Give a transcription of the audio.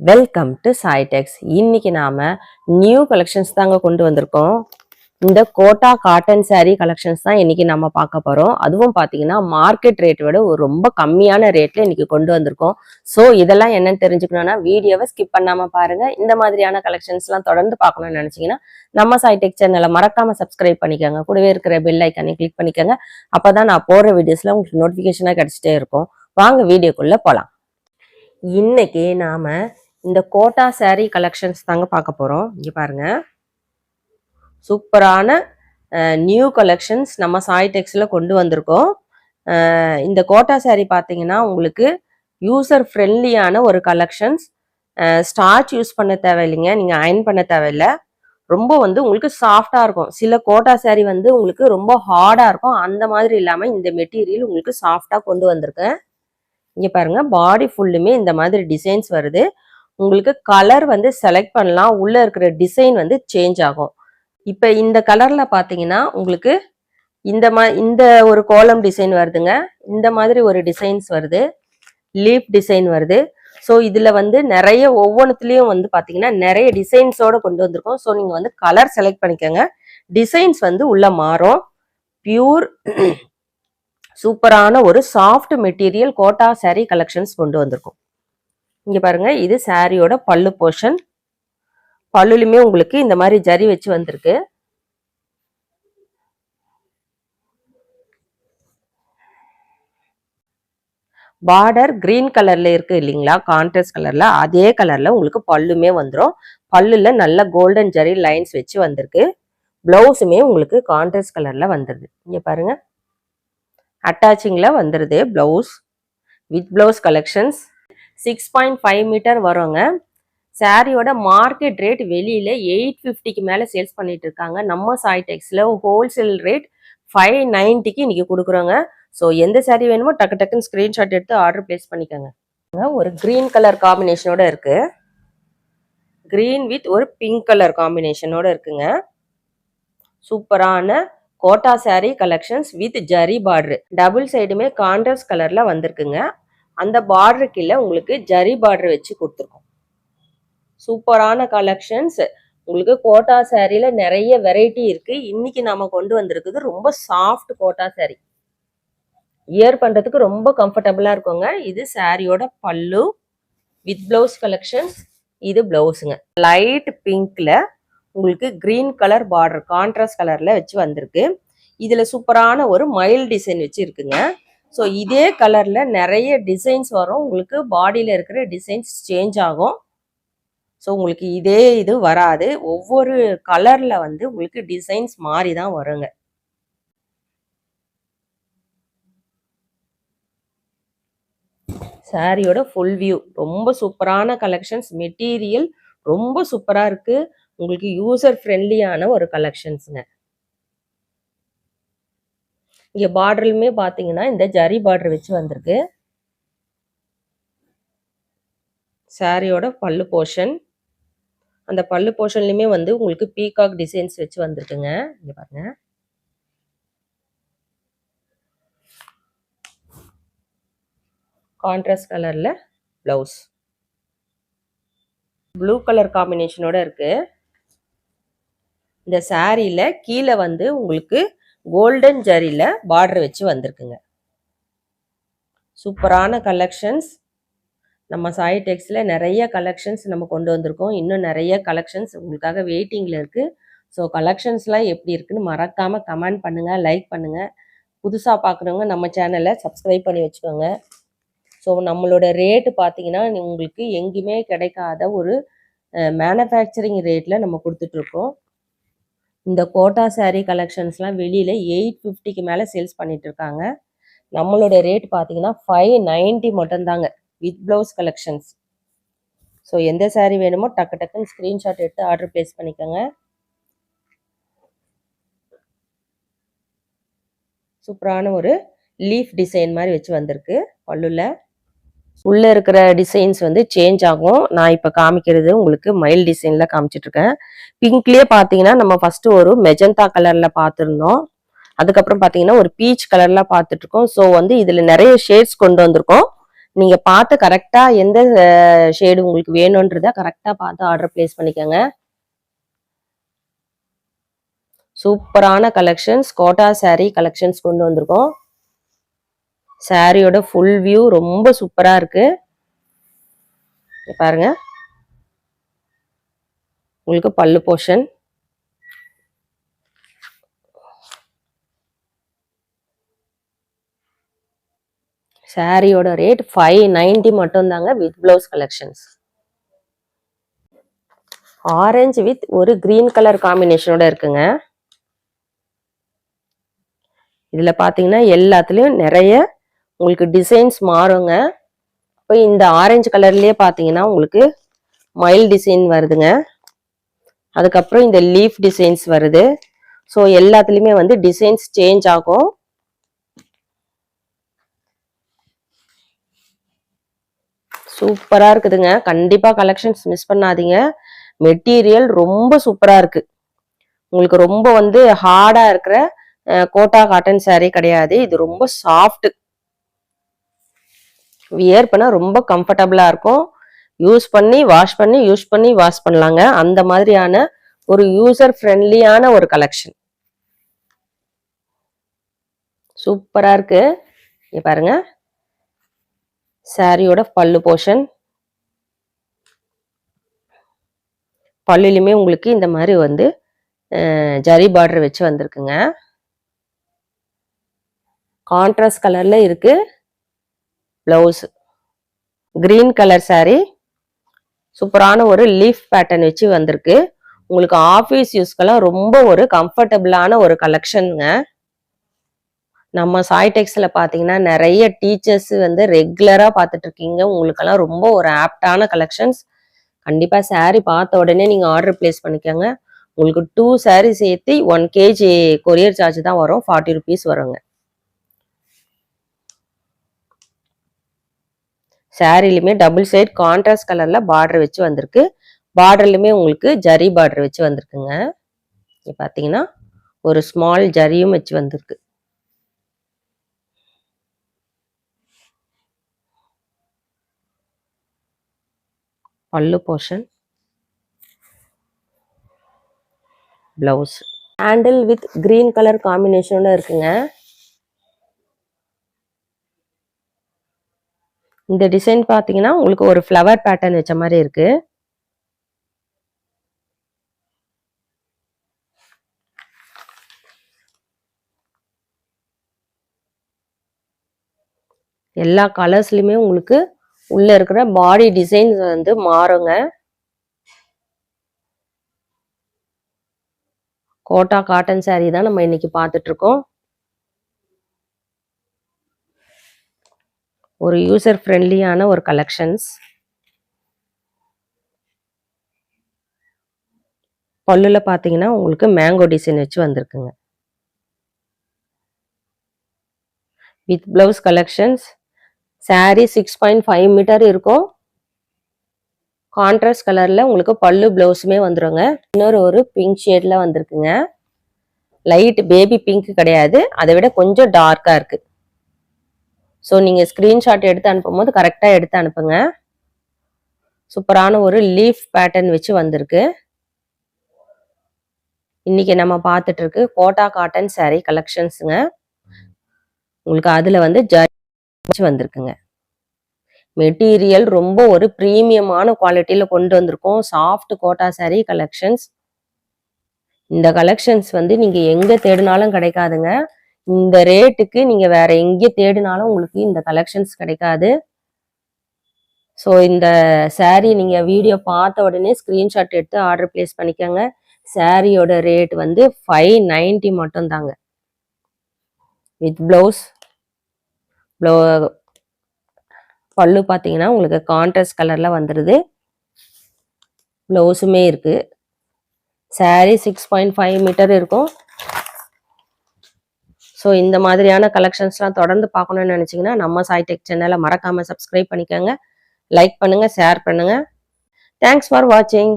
Welcome to சாய்டெக்ஸ் இன்னைக்கு நாம new collections தாங்க கொண்டு வந்திருக்கோம். இந்த கோட்டா காட்டன் சாரீ கலெக்ஷன்ஸ் தான் இன்னைக்கு நம்ம பார்க்க போறோம். அதுவும் பாத்தீங்கன்னா மார்க்கெட் ரேட் விட ஒரு ரொம்ப கம்மியான ரேட்ல இன்னைக்கு கொண்டு வந்திருக்கோம். ஸோ இதெல்லாம் என்னன்னு தெரிஞ்சுக்கணும்னா வீடியோவை ஸ்கிப் பண்ணாம பாருங்க. இந்த மாதிரியான கலெக்ஷன்ஸ் எல்லாம் தொடர்ந்து பார்க்கணும்னு நினைச்சீங்கன்னா நம்ம சாய்டெக் சேனலை மறக்காம சப்ஸ்கிரைப் பண்ணிக்கோங்க. கூடவே இருக்கிற பெல் ஐக்கானே கிளிக் பண்ணிக்கோங்க. அப்பதான் நான் போடுற வீடியோஸ்ல உங்களுக்கு நோட்டிபிகேஷனா கிடைச்சிட்டே இருக்கும். வாங்க வீடியோக்குள்ள போலாம். இன்னைக்கு நாம இந்த கோட்டா saree கலெக்ஷன்ஸ் தாங்க பார்க்க போகிறோம் இங்கே பாருங்க. சூப்பரான நியூ கலெக்ஷன்ஸ் நம்ம சாய் டெக்ஸ்ல கொண்டு வந்திருக்கோம். இந்த கோட்டா saree பார்த்தீங்கன்னா உங்களுக்கு யூசர் ஃப்ரெண்ட்லியான ஒரு கலெக்ஷன்ஸ் ஸ்டார்ச் யூஸ் பண்ண தேவையில்லைங்க. நீங்கள் அயன் பண்ண தேவையில்லை. ரொம்ப வந்து உங்களுக்கு சாஃப்டாக இருக்கும். சில கோட்டா saree வந்து உங்களுக்கு ரொம்ப ஹார்டாக இருக்கும். அந்த மாதிரி இல்லாமல் இந்த மெட்டீரியல் உங்களுக்கு சாஃப்டாக கொண்டு வந்திருக்கேன். இங்கே பாருங்கள் பாடி ஃபுல்லுமே இந்த மாதிரி டிசைன்ஸ் வருது. உங்களுக்கு கலர் வந்து செலக்ட் பண்ணலாம். உள்ளே இருக்கிற டிசைன் வந்து சேஞ்ச் ஆகும். இப்போ இந்த கலரில் பார்த்தீங்கன்னா உங்களுக்கு இந்த மா இந்த ஒரு கோலம் டிசைன் வருதுங்க. இந்த மாதிரி ஒரு டிசைன்ஸ் வருது. லீப் டிசைன் வருது. ஸோ இதில் வந்து நிறைய ஒவ்வொன்றுத்துலயும் வந்து பார்த்தீங்கன்னா நிறைய டிசைன்ஸோடு கொண்டு வந்திருக்கோம். ஸோ நீங்கள் வந்து கலர் செலக்ட் பண்ணிக்கோங்க. டிசைன்ஸ் வந்து உள்ளே மாறும். பியூர் சூப்பரான ஒரு soft material Kota saree collections கொண்டு வந்திருக்கோம். இங்கே பாருங்கள் இது சாரியோட பல்லு போர்ஷன் பல்லுலையுமே உங்களுக்கு இந்த மாதிரி ஜரி வச்சு வந்திருக்கு. பார்டர் கிரீன் கலர்ல இருக்கு இல்லைங்களா? கான்ட்ராஸ்ட் கலர்ல அதே கலர்ல உங்களுக்கு பல்லுமே வந்துடும் பல்லுல நல்ல கோல்டன் ஜரி லைன்ஸ் வச்சு வந்திருக்கு. பிளவுஸுமே உங்களுக்கு கான்ட்ராஸ்ட் கலர்ல வந்துடுது இங்க பாருங்க. அட்டாச்சிங்ல வந்துடுது blouse with blouse collections six point five meter வருங்க. சாரியோட மார்க்கெட் ரேட் வெளியில எயிட் ஃபிஃப்டிக்கு மேல சேல்ஸ் பண்ணிட்டு இருக்காங்க. நம்ம சாய்டெக்ஸ்ல ஹோல்சேல் ரேட் ஃபைவ் நைன்ட்டிக்கு இன்னைக்கு கொடுக்குறோங்க. ஸோ எந்த saree வேணுமோ டக்கு டக்குன்னு ஸ்க்ரீன்ஷாட் எடுத்து ஆர்டர் பிளேஸ் பண்ணிக்கோங்க. ஒரு கிரீன் கலர் காம்பினேஷனோட இருக்கு. கிரீன் வித் ஒரு பிங்க் கலர் காம்பினேஷனோட இருக்குங்க. சூப்பரான Kota saree collections with zari border double சைடுமே கான்ட்ராஸ்ட் கலர்ல வந்திருக்குங்க. அந்த பார்டர் கீழே உங்களுக்கு ஜரி பார்டர் வச்சு கொடுத்துருக்கோம். சூப்பரான கலெக்ஷன்ஸ் உங்களுக்கு கோட்டா சாரியில நிறைய வெரைட்டி இருக்கு. இன்னைக்கு நாம கொண்டு வந்திருக்குது ரொம்ப சாஃப்ட் கோட்டா சேரீ இயர் பண்றதுக்கு ரொம்ப கம்ஃபர்டபுளா இருக்குங்க. இது சாரியோட பல்லு வித் பிளவுஸ் கலெக்ஷன்ஸ் இது பிளவுஸுங்க லைட் பிங்க்ல உங்களுக்கு கிரீன் கலர் பார்டர் கான்ட்ராஸ்ட் கலர்ல வச்சு வந்திருக்கு. இதுல சூப்பரான ஒரு மயில் டிசைன் வச்சு இருக்குங்க. ஸோ இதே கலரில் நிறைய டிசைன்ஸ் வரும். உங்களுக்கு பாடியில் இருக்கிற டிசைன்ஸ் சேஞ்ச் ஆகும். ஸோ உங்களுக்கு இதே இது வராது. ஒவ்வொரு கலரில் வந்து உங்களுக்கு டிசைன்ஸ் மாறி தான் வருங்க. சாரியோட ஃபுல் வியூ ரொம்ப சூப்பரான கலெக்ஷன்ஸ் மெட்டீரியல் ரொம்ப சூப்பராக இருக்குது உங்களுக்கு யூசர் ஃப்ரெண்ட்லியான ஒரு கலெக்ஷன்ஸுங்க இங்க பார்டருமே பாத்தீங்கன்னா இந்த ஜரி பார்டர் வச்சு வந்திருக்கு. சாரியோட பல்லு போர்ஷன் அந்த பல்லு போர்ஷன்லயுமே வந்து உங்களுக்கு பீகாக் டிசைன்ஸ் வச்சு வந்திருக்குங்க. இங்க பாருங்க. கான்ட்ராஸ்ட் கலர்ல பிளவுஸ் ப்ளூ கலர் காம்பினேஷனோட இருக்கு. இந்த சாரியில கீழே வந்து உங்களுக்கு கோல்டன் ஜரியில் பார்டர் வச்சு வந்திருக்குங்க. சூப்பரான கலெக்ஷன்ஸ் நம்ம சாய் டெக்ஸில் நிறைய கலெக்ஷன்ஸ் நம்ம கொண்டு வந்திருக்கோம். இன்னும் நிறைய கலெக்ஷன்ஸ் உங்களுக்காக வெயிட்டிங்கில் இருக்குது ஸோ கலெக்ஷன்ஸ்லாம் எப்படி இருக்குன்னு மறக்காமல் கமெண்ட் பண்ணுங்கள் லைக் பண்ணுங்கள் புதுசாக பார்க்குறவங்க நம்ம சேனலை சப்ஸ்கிரைப் பண்ணி வச்சுக்கோங்க. ஸோ நம்மளோட ரேட்டு பார்த்தீங்கன்னா உங்களுக்கு எங்கேயுமே கிடைக்காத ஒரு மேனுஃபேக்சரிங் ரேட்டில் நம்ம கொடுத்துட்ருக்கோம் இந்த கோட்டா சாரீ கலெக்ஷன்ஸ்லாம் வெளியில் எயிட் ஃபிஃப்டிக்கு மேலே சேல்ஸ் பண்ணிகிட்ருக்காங்க இருக்காங்க நம்மளோட ரேட் பார்த்தீங்கன்னா ஃபைவ் நைன்ட்டி மட்டும்தாங்க வித் ப்ளவுஸ் கலெக்ஷன்ஸ் ஸோ எந்த சாரீ வேணுமோ டக்கு டக்குன்னு ஸ்க்ரீன்ஷாட் எடுத்து ஆர்டர் ப்ளேஸ் பண்ணிக்கோங்க. சூப்பரான ஒரு லீஃப் டிசைன் மாதிரி வச்சு வந்திருக்கு பல்லுல. உள்ளே இருக்கிற டிசைன்ஸ் வந்து சேஞ்ச் ஆகும். நான் இப்போ காமிக்கிறது உங்களுக்கு மயில் டிசைனில் காமிச்சிட்டு இருக்கேன். பார்த்தீங்கன்னா நம்ம ஃபஸ்ட்டு ஒரு மெஜந்தா கலரில் பார்த்துருந்தோம் அதுக்கப்புறம் பார்த்தீங்கன்னா ஒரு பீச் கலரில் பார்த்துட்ருக்கோம் ஸோ வந்து இதில் நிறைய ஷேட்ஸ் கொண்டு வந்திருக்கோம். நீங்கள் பார்த்து கரெக்டாக எந்த ஷேடு உங்களுக்கு வேணுன்றத கரெக்டாக பார்த்து ஆர்டர் பிளேஸ் பண்ணிக்கோங்க. சூப்பரான கலெக்ஷன்ஸ் கோட்டா saree கலெக்ஷன்ஸ் கொண்டு வந்திருக்கோம். சாரியோட ஃபுல் வியூ ரொம்ப சூப்பரா இருக்கு. பாருங்க. உங்களுக்கு பல்லு போர்ஷன் சாரியோட ரேட் ஃபைவ் நைன்டி மட்டும் தாங்க with blouse collections orange with ஒரு கிரீன் கலர் காம்பினேஷனோட இருக்குங்க. இதுல பாத்தீங்கன்னா எல்லாத்துலயும் நிறைய உங்களுக்கு டிசைன்ஸ் மாறுங்க. இப்போ இந்த ஆரஞ்சு கலர்லேயே பார்த்தீங்கன்னா உங்களுக்கு மயில் டிசைன் வருதுங்க. அதுக்கப்புறம் இந்த லீஃப் டிசைன்ஸ் வருது. ஸோ எல்லாத்துலேயுமே வந்து டிசைன்ஸ் சேஞ்ச் ஆகும். சூப்பராக இருக்குதுங்க. கண்டிப்பாக கலெக்ஷன்ஸ் மிஸ் பண்ணாதீங்க. மெட்டீரியல் ரொம்ப சூப்பராக இருக்குது உங்களுக்கு ரொம்ப வந்து ஹார்டாக இருக்கிற கோட்டா காட்டன் சாரீ கிடையாது. இது ரொம்ப சாஃப்ட்டு வியர் பண்ணால் ரொம்ப கம்ஃபர்டபுளாக இருக்கும். யூஸ் பண்ணி வாஷ் பண்ணி யூஸ் பண்ணி வாஷ் பண்ணலாங்க. அந்த மாதிரியான ஒரு யூசர் ஃப்ரெண்ட்லியான ஒரு கலெக்ஷன் சூப்பராக இருக்கு. பாருங்க. சாரியோட பல்லு போர்ஷன் பல்லுலையுமே உங்களுக்கு இந்த மாதிரி வந்து ஜரி பார்டர் வச்சு வந்திருக்குங்க. கான்ட்ராஸ்ட் கலரில் இருக்குது பிளவுஸ் க்ரீன் கலர் சாரீ சூப்பரான ஒரு லீஃப் பேட்டர்ன் வச்சு வந்திருக்கு. உங்களுக்கு ஆஃபீஸ் யூஸ்க்கெல்லாம் ரொம்ப ஒரு கம்ஃபர்டபுளான ஒரு கலெக்ஷனுங்க நம்ம சாய்டெக்ஸில் பார்த்தீங்கன்னா நிறைய டீச்சர்ஸ் வந்து ரெகுலராக பார்த்துட்டு இருக்கீங்க. உங்களுக்கெல்லாம் ரொம்ப ஒரு ஆப்டான கலெக்ஷன்ஸ் கண்டிப்பாக சாரீ பார்த்த உடனே நீங்கள் ஆர்டர் பிளேஸ் பண்ணிக்கோங்க. உங்களுக்கு டூ சாரீ சேர்த்து ஒன் கேஜி கொரியர் சார்ஜ் தான் வரும். ஃபார்ட்டி ருபீஸ் வருங்க. சாரிலுமே டபுள் சைட் கான்ட்ராஸ்ட் கலர்ல பார்டர் வச்சு வந்திருக்கு. பார்டர்லுமே உங்களுக்கு ஜரி பார்டர் வச்சு வந்திருக்குங்க. இங்கே பார்த்தீங்கன்னா ஒரு ஸ்மால் ஜரியும் வச்சு வந்திருக்கு. Pallu portion blouse handle with green colour காம்பினேஷனோட இருக்குங்க. இந்த டிசைன் பார்த்தீங்கன்னா உங்களுக்கு ஒரு ஃப்ளவர் பேட்டர்ன் வச்ச மாதிரி இருக்கு. எல்லா கலர்ஸ்லயுமே உங்களுக்கு உள்ள இருக்கிற பாடி டிசைன்ஸ் வந்து மாறுங்க. கோட்டா காட்டன் saree தான் நம்ம இன்னைக்கு பார்த்துட்டு ஒரு யூசர் ஃப்ரெண்ட்லியான ஒரு கலெக்ஷன்ஸ் பல்லுல பார்த்தீங்கன்னா உங்களுக்கு மேங்கோ டிசைன் வச்சு வந்திருக்குங்க. With blouse collections saree six point five meter இருக்கும். கான்ட்ராஸ்ட் கலரில் உங்களுக்கு பல்லு பிளவுஸுமே வந்துருங்க. இன்னொரு ஒரு பிங்க் ஷேடில் வந்திருக்குங்க. லைட் பேபி பிங்க் கிடையாது. அதை விட கொஞ்சம் டார்க்காக இருக்குது ஸோ நீங்கள் ஸ்க்ரீன்ஷாட் எடுத்து அனுப்பும்போது கரெக்டாக எடுத்து அனுப்புங்க. சூப்பரான ஒரு லீஃப் பேட்டர்ன் வச்சு வந்திருக்கு. இன்னைக்கு நம்ம பார்த்துட்டு இருக்கு கோட்டா காட்டன் saree கலெக்ஷன்ஸுங்க உங்களுக்கு அதில் வந்து ஜரி வந்திருக்குங்க. மெட்டீரியல் ரொம்ப ஒரு ப்ரீமியமான குவாலிட்டியில் கொண்டு வந்திருக்கோம். சாஃப்ட் கோட்டா saree கலெக்ஷன்ஸ் இந்த கலெக்ஷன்ஸ் வந்து நீங்கள் எங்கே தேடினாலும் கிடைக்காதுங்க. இந்த ரேட்டுக்கு நீங்க வேற எங்கே தேடினாலும் உங்களுக்கு இந்த கலெக்ஷன்ஸ் கிடைக்காது. ஸோ இந்த சாரீ நீங்க வீடியோ பார்த்த உடனே ஸ்கிரீன்ஷாட் எடுத்து ஆர்டர் பிளேஸ் பண்ணிக்கோங்க. சாரியோட ரேட் வந்து ஃபைவ் நைன்டி மட்டும் தாங்க வித் பிளவுஸ் ப்ளவு பல்லு பார்த்தீங்கன்னா உங்களுக்கு கான்ட்ராஸ்ட் கலர்ல வந்துடுது ப்ளவுஸுமே இருக்கு. Saree six point five meter இருக்கும். ஸோ இந்த மாதிரியான கலெக்ஷன்ஸ்லாம் தொடர்ந்து பார்க்கணும்னு நினச்சிங்கன்னா நம்ம சாய் டெக் சேனலை மறக்காமல் சப்ஸ்கிரைப் பண்ணிக்கோங்க. லைக் பண்ணுங்க ஷேர் பண்ணுங்க. தேங்க்ஸ் ஃபார் வாட்சிங்